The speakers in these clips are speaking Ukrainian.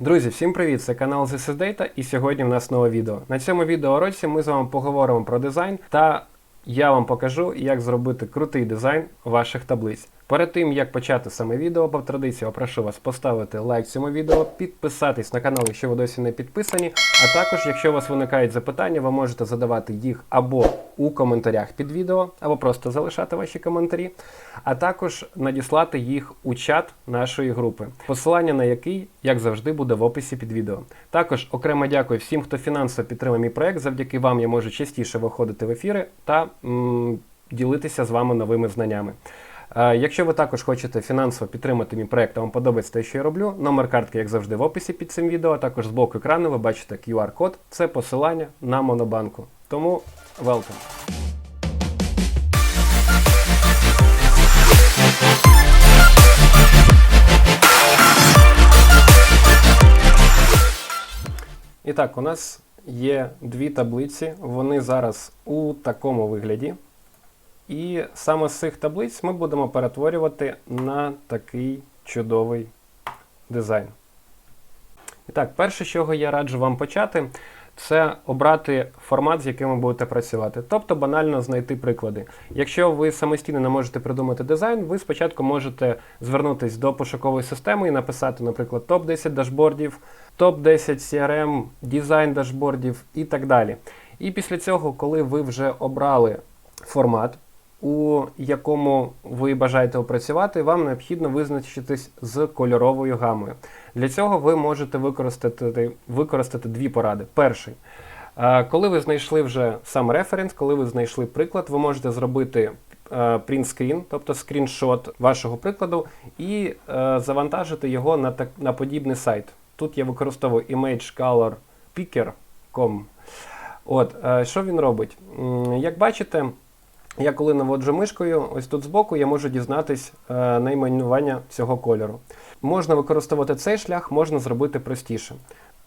Друзі, всім привіт! Це канал This is Data і сьогодні в нас нове відео. На цьому відеоуроці ми з вами поговоримо про дизайн та я вам покажу, як зробити крутий дизайн ваших таблиць. Перед тим як почати саме відео, по традиції прошу вас поставити лайк цьому відео, підписатись на канал, якщо ви досі не підписані. А також, якщо у вас виникають запитання, ви можете задавати їх або у коментарях під відео, або просто залишати ваші коментарі, а також надіслати їх у чат нашої групи, посилання на який, як завжди, буде в описі під відео. Також окремо дякую всім, хто фінансово підтримує мій проект. Завдяки вам я можу частіше виходити в ефіри та м, ділитися з вами новими знаннями. Е, Якщо ви також хочете фінансово підтримати мій проект, а вам подобається те, що я роблю, номер картки, як завжди, в описі під цим відео, а також з боку екрану ви бачите QR-код. Це посилання на Монобанку. Тому welcome! І так, у нас є дві таблиці, вони зараз у такому вигляді. І саме з цих таблиць ми будемо перетворювати на такий чудовий дизайн. І так, перше, з чого я раджу вам почати, це обрати формат, з яким ви будете працювати. Тобто банально знайти приклади. Якщо ви самостійно не можете придумати дизайн, ви спочатку можете звернутися до пошукової системи і написати, наприклад, топ-10 дашбордів, топ-10 CRM, дизайн дашбордів і так далі. І після цього, коли ви вже обрали формат, у якому ви бажаєте опрацювати, вам необхідно визначитись з кольоровою гамою. Для цього ви можете використати, використати дві поради. Перший. е, Коли ви знайшли вже сам референс, коли ви знайшли приклад, ви можете зробити принтскрін, тобто скріншот вашого прикладу, і е, завантажити його на, так, на подібний сайт. Тут я використовую imagecolorpicker.com. От, е, що він робить? Як бачите, я коли наводжу мишкою, ось тут збоку я можу дізнатись е, найменування цього кольору. Можна використовувати цей шлях, можна зробити простіше.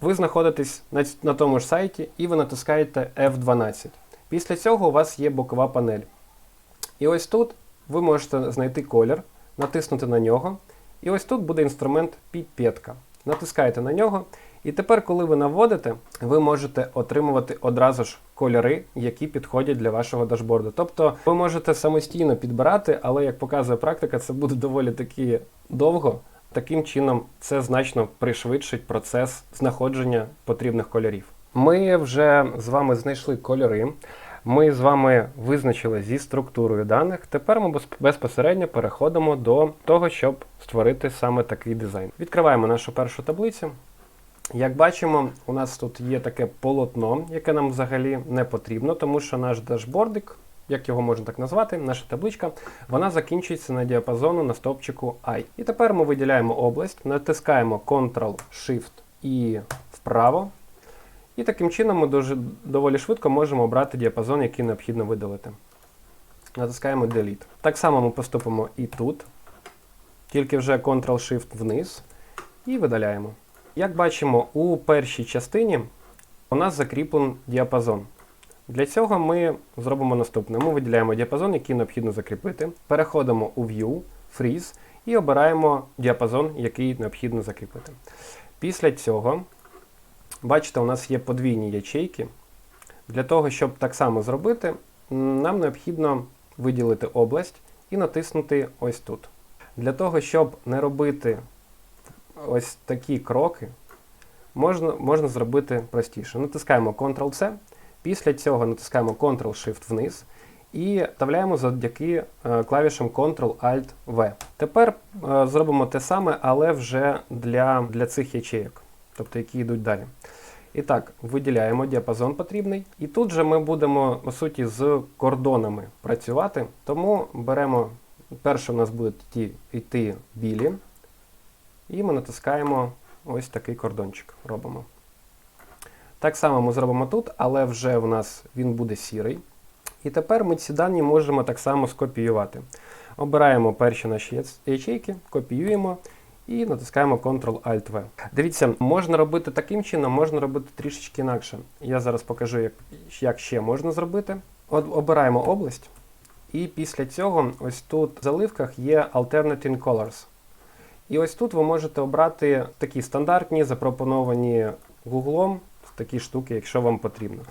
Ви знаходитесь на, на тому ж сайті і ви натискаєте F12. Після цього у вас є бокова панель. І ось тут ви можете знайти колір, натиснути на нього. І ось тут буде інструмент піпетка. Натискаєте на нього. І тепер, коли ви наводите, ви можете отримувати одразу ж кольори, які підходять для вашого дашборду. Тобто ви можете самостійно підбирати, але як показує практика, це буде доволі таки довго. Таким чином, це значно пришвидшить процес знаходження потрібних кольорів. Ми вже з вами знайшли кольори. Ми з вами визначили зі структурою даних. Тепер ми безпосередньо переходимо до того, щоб створити саме такий дизайн. Відкриваємо нашу першу таблицю. Як бачимо, у нас тут є таке полотно, яке нам взагалі не потрібно, тому що наш дашбордик, як його можна так назвати, наша табличка, вона закінчується на діапазону на стовпчику I. І тепер ми виділяємо область, натискаємо Ctrl-Shift і вправо. І таким чином ми дуже доволі швидко можемо обрати діапазон, який необхідно видалити. Натискаємо Delete. Так само ми поступимо і тут, тільки вже Ctrl-Shift вниз і видаляємо. Як бачимо, у першій частині у нас закріплений діапазон. Для цього ми зробимо наступне. Ми виділяємо діапазон, який необхідно закріпити. Переходимо у View, Freeze і обираємо діапазон, який необхідно закріпити. Після цього, бачите, у нас є подвійні ячейки. Для того, щоб так само зробити, нам необхідно виділити область і натиснути ось тут. Для того, щоб не робити ось такі кроки, можна, можна зробити простіше. Натискаємо Ctrl-C, після цього натискаємо Ctrl-Shift вниз і вставляємо завдяки е, клавішам Ctrl-Alt-V. Тепер е, зробимо те саме, але вже для, для цих ячеїк, тобто які йдуть далі. І так, виділяємо діапазон потрібний. І тут же ми будемо, по суті, з кордонами працювати. Тому беремо, перше у нас будуть йти білі, і ми натискаємо ось такий кордончик. Робимо. Так само ми зробимо тут, але вже в нас він буде сірий. І тепер ми ці дані можемо так само скопіювати. Обираємо перші наші ячейки, копіюємо і натискаємо Ctrl-Alt-V. Дивіться, можна робити таким чином, можна робити трішечки інакше. Я зараз покажу, як, як ще можна зробити. От обираємо область, і після цього ось тут в заливках є Alternating Colors. І ось тут ви можете обрати такі стандартні, запропоновані Гуглом, такі штуки, якщо вам потрібно.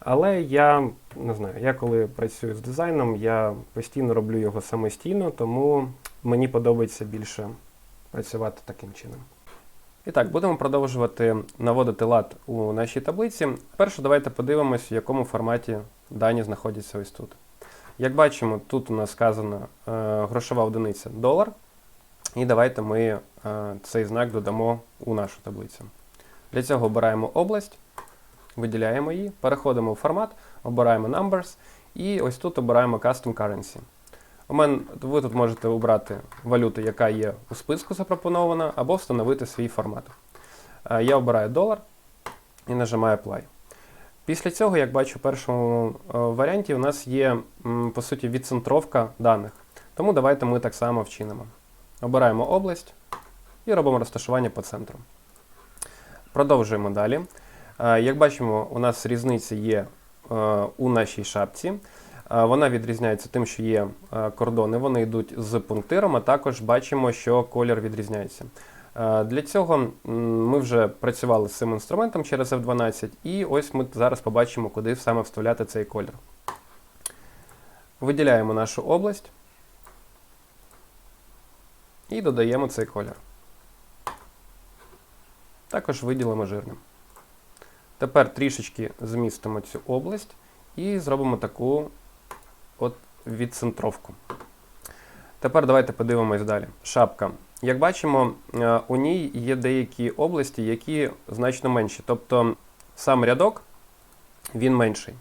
Але я не знаю, я коли працюю з дизайном, я постійно роблю його самостійно, тому мені подобається більше працювати таким чином. І так, будемо продовжувати наводити лад у нашій таблиці. Перше, давайте подивимось, в якому форматі дані знаходяться ось тут. Як бачимо, тут у нас сказано е, грошова одиниця долар. І давайте ми е, цей знак додамо у нашу таблицю. Для цього обираємо область, виділяємо її, переходимо в формат, обираємо Numbers і ось тут обираємо Custom Currency. У мене, ви тут можете обрати валюту, яка є у списку запропонована, або встановити свій формат. Е, Я обираю долар і нажимаю Apply. Після цього, як бачу, в першому е, варіанті у нас є, по суті, відцентровка даних. Тому давайте ми так само вчинимо. Обираємо область і робимо розташування по центру. Продовжуємо далі. Е, Як бачимо, у нас різниця є е, у нашій шапці. Е, Вона відрізняється тим, що є кордони, вони йдуть з пунктиром, а також бачимо, що колір відрізняється. Для цього ми вже працювали з цим інструментом через F12, і ось ми зараз побачимо, куди саме вставляти цей колір. Виділяємо нашу область і додаємо цей колір. Також виділимо жирним. Тепер трішечки змістимо цю область і зробимо таку от відцентровку. Тепер давайте подивимось далі. Шапка. Як бачимо, е, у ній є деякі області, які значно менші. Тобто сам рядок він менший.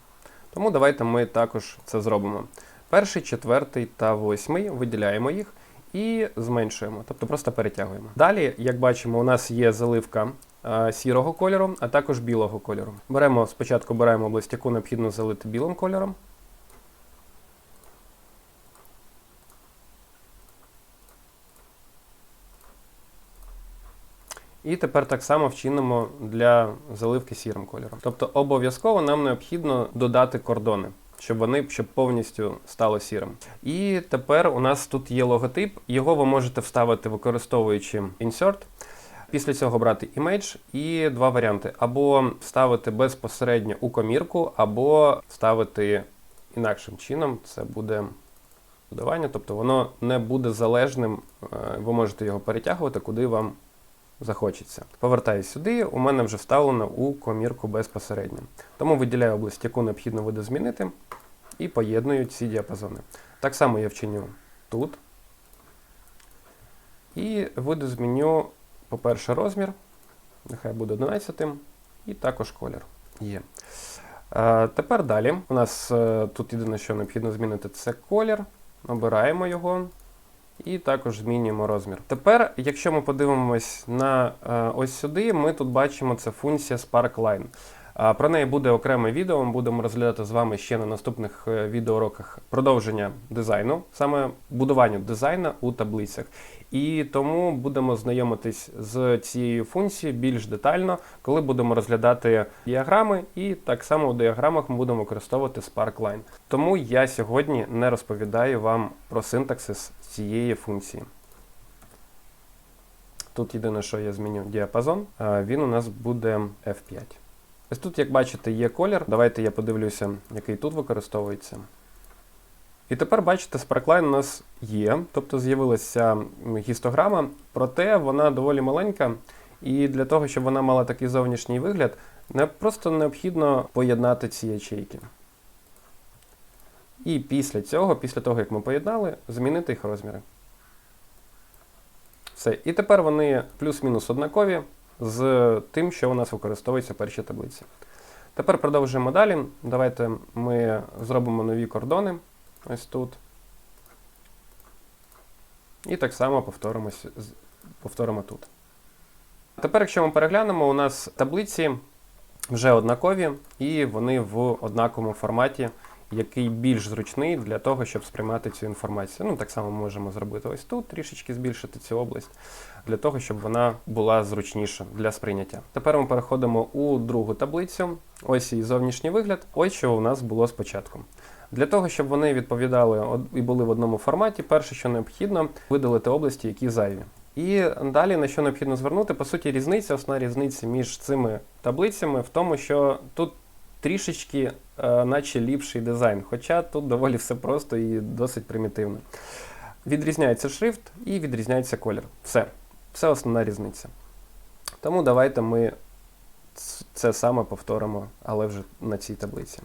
Тому давайте ми також це зробимо. Перший, четвертий та восьмий виділяємо їх і зменшуємо, тобто просто перетягуємо. Далі, як бачимо, у нас є заливка е, сірого кольору, а також білого кольору. Беремо спочатку беремо область, яку необхідно залити білим кольором. І тепер так само вчинимо для заливки сірим кольором. Тобто обов'язково нам необхідно додати кордони, щоб вони щоб повністю стало сірим. І тепер у нас тут є логотип, його ви можете вставити використовуючи Insert. Після цього брати Image і два варіанти: або ставити безпосередньо у комірку, або ставити інакшим чином. Це буде додавання, тобто воно не буде залежним. е, Ви можете його перетягувати, куди вам захочеться. Повертаюсь сюди, у мене вже вставлено у комірку безпосередньо. Тому виділяю область, яку необхідно буде змінити, і поєдную ці діапазони. Так само я вчиню тут. І видозміню, по-перше, розмір, нехай буде 11, і також колір. Є. Е, тепер далі. У нас е, тут єдине, що необхідно змінити, це колір. Обираємо його. І також змінюємо розмір. Тепер, якщо ми подивимось на е, ось сюди, ми тут бачимо це функція SparkLine. Про неї буде окреме відео. Ми будемо розглядати з вами ще на наступних е, відеоуроках продовження дизайну, саме будування дизайну у таблицях. І тому будемо знайомитись з цією функцією більш детально, коли будемо розглядати діаграми, і так само у діаграмах ми будемо використовувати SparkLine. Тому я сьогодні не розповідаю вам про синтаксис цієї функції. Тут єдине, що я зміню діапазон, він у нас буде F5. Ось тут, як бачите, є колір. Давайте я подивлюся, який тут використовується. І тепер, бачите, Sparkline у нас є, тобто з'явилася гістограма, проте вона доволі маленька. І для того, щоб вона мала такий зовнішній вигляд, не просто необхідно поєднати ці ячейки. І після цього, після того, як ми поєднали, змінити їх розміри. Все. І тепер вони плюс-мінус однакові з тим, що у нас використовується в першій таблиці. Тепер продовжуємо далі. Давайте ми зробимо нові кордони. Ось тут. І так само повторимо тут. Тепер, якщо ми переглянемо, у нас таблиці вже однакові, і вони в однаковому форматі, який більш зручний для того, щоб сприймати цю інформацію. Ну, так само можемо зробити ось тут, трішечки збільшити цю область, для того, щоб вона була зручніша для сприйняття. Тепер ми переходимо у другу таблицю. Ось її зовнішній вигляд. Ось що у нас було спочатку. Для того, щоб вони відповідали і були в одному форматі, перше, що необхідно, видалити області, які зайві. І далі на що необхідно звернути, по суті, різниця, основна різниця між цими таблицями в тому, що тут трішечки, е, наче ліпший дизайн, хоча тут доволі все просто і досить примітивно. Відрізняється шрифт і відрізняється колір. Все. Це основна різниця. Тому давайте ми це саме повторимо, але вже на цій таблиці.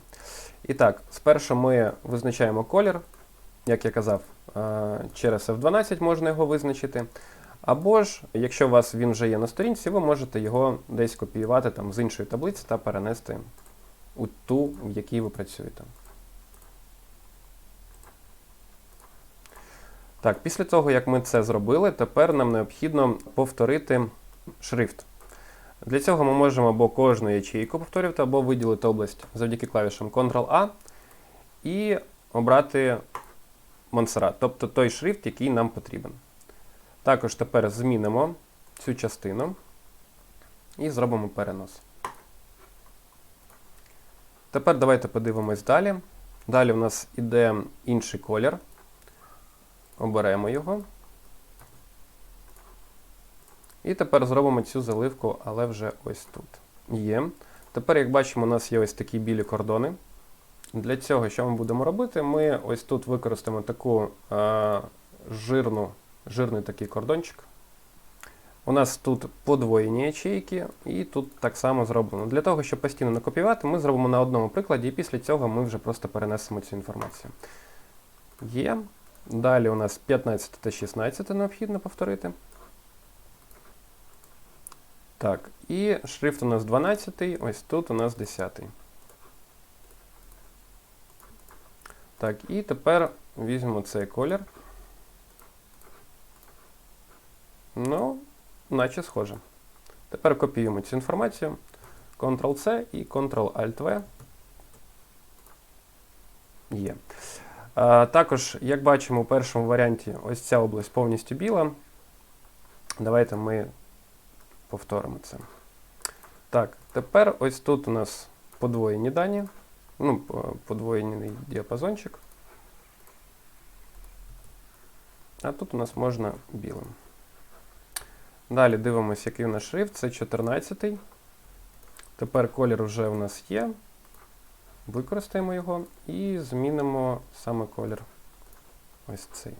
І так, спершу ми визначаємо колір, як я казав, е, через F12 можна його визначити. Або ж, якщо у вас він вже є на сторінці, ви можете його десь копіювати там, з іншої таблиці та перенести у ту, в якій ви працюєте. Так, після того, як ми це зробили, тепер нам необхідно повторити шрифт. Для цього ми можемо або кожну ячейку повторювати, або виділити область завдяки клавішам Ctrl-A і обрати Montserrat, тобто той шрифт, який нам потрібен. Також тепер змінимо цю частину і зробимо перенос. Тепер давайте подивимось далі. Далі в нас іде інший колір. Оберемо його. І тепер зробимо цю заливку, але вже ось тут. Є. Тепер, як бачимо, у нас є ось такі білі кордони. Для цього, що ми будемо робити, ми ось тут використаємо таку е, жирну, жирний такий кордончик. У нас тут подвоєні ячейки, і тут так само зроблено. Для того, щоб постійно не копіювати, ми зробимо на одному прикладі, і після цього ми вже просто перенесемо цю інформацію. Є. Далі у нас 15 та 16 необхідно повторити. Так, і шрифт у нас 12, ось тут у нас 10. Так, і тепер візьмемо цей колір. Ну, наче схоже. Тепер копіюємо цю інформацію. Ctrl-C і Ctrl-Alt-V. Є. А, також, як бачимо, у першому варіанті ось ця область повністю біла. Давайте ми повторимо це. Так, тепер ось тут у нас подвоєні дані. Ну, по- подвоєний діапазончик. А тут у нас можна білим. Далі дивимося, який у нас шрифт. Це 14. Тепер колір вже у нас є. Використаємо його і змінимо саме колір. Ось цей.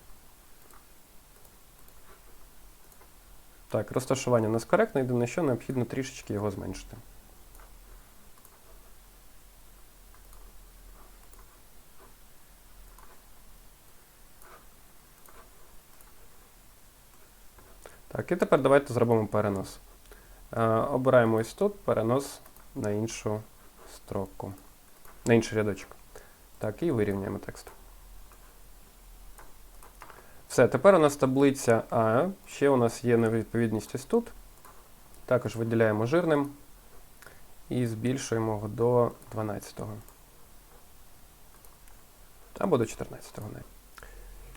Так, розташування у нас коректне, єдине, що необхідно трішечки його зменшити. Так, і тепер давайте зробимо перенос. Е, обираємо ось тут перенос на іншу строку, на інший рядочок. Так, і вирівняємо текст. Все, тепер у нас таблиця А. Ще у нас є невідповідність ось тут. Також виділяємо жирним і збільшуємо його до 12-го. Або до 14-го навіть.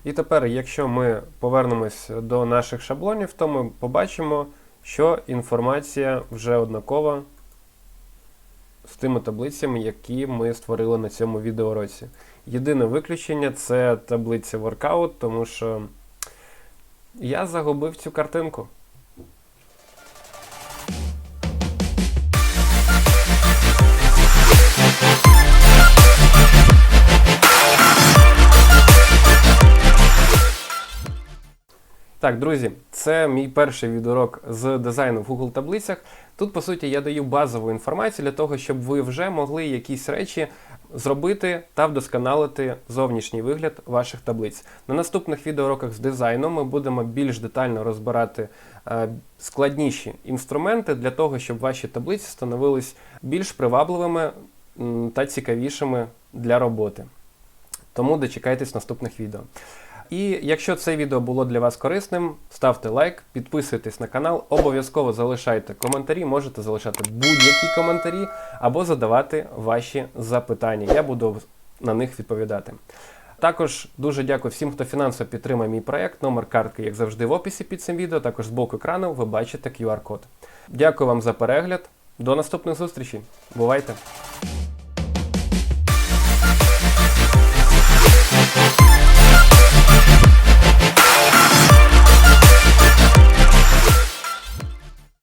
І тепер, якщо ми повернемось до наших шаблонів, то ми побачимо, що інформація вже однакова з тими таблицями, які ми створили на цьому відеоуроці. Єдине виключення це таблиця Workout, тому що я загубив цю картинку. Так, друзі, це мій перший відеоурок з дизайну в Google таблицях. Тут, по суті, я даю базову інформацію для того, щоб ви вже могли якісь речі зробити та вдосконалити зовнішній вигляд ваших таблиць. На наступних відеоуроках з дизайну ми будемо більш детально розбирати е, складніші інструменти для того, щоб ваші таблиці становились більш привабливими та цікавішими для роботи. Тому дочекайтесь наступних відео. І якщо це відео було для вас корисним, ставте лайк, підписуйтесь на канал, обов'язково залишайте коментарі, можете залишати будь-які коментарі або задавати ваші запитання. Я буду на них відповідати. Також дуже дякую всім, хто фінансово підтримує мій проект. Номер картки, як завжди, в описі під цим відео. Також з боку екрану ви бачите QR-код. Дякую вам за перегляд. До наступних зустрічей. Бувайте!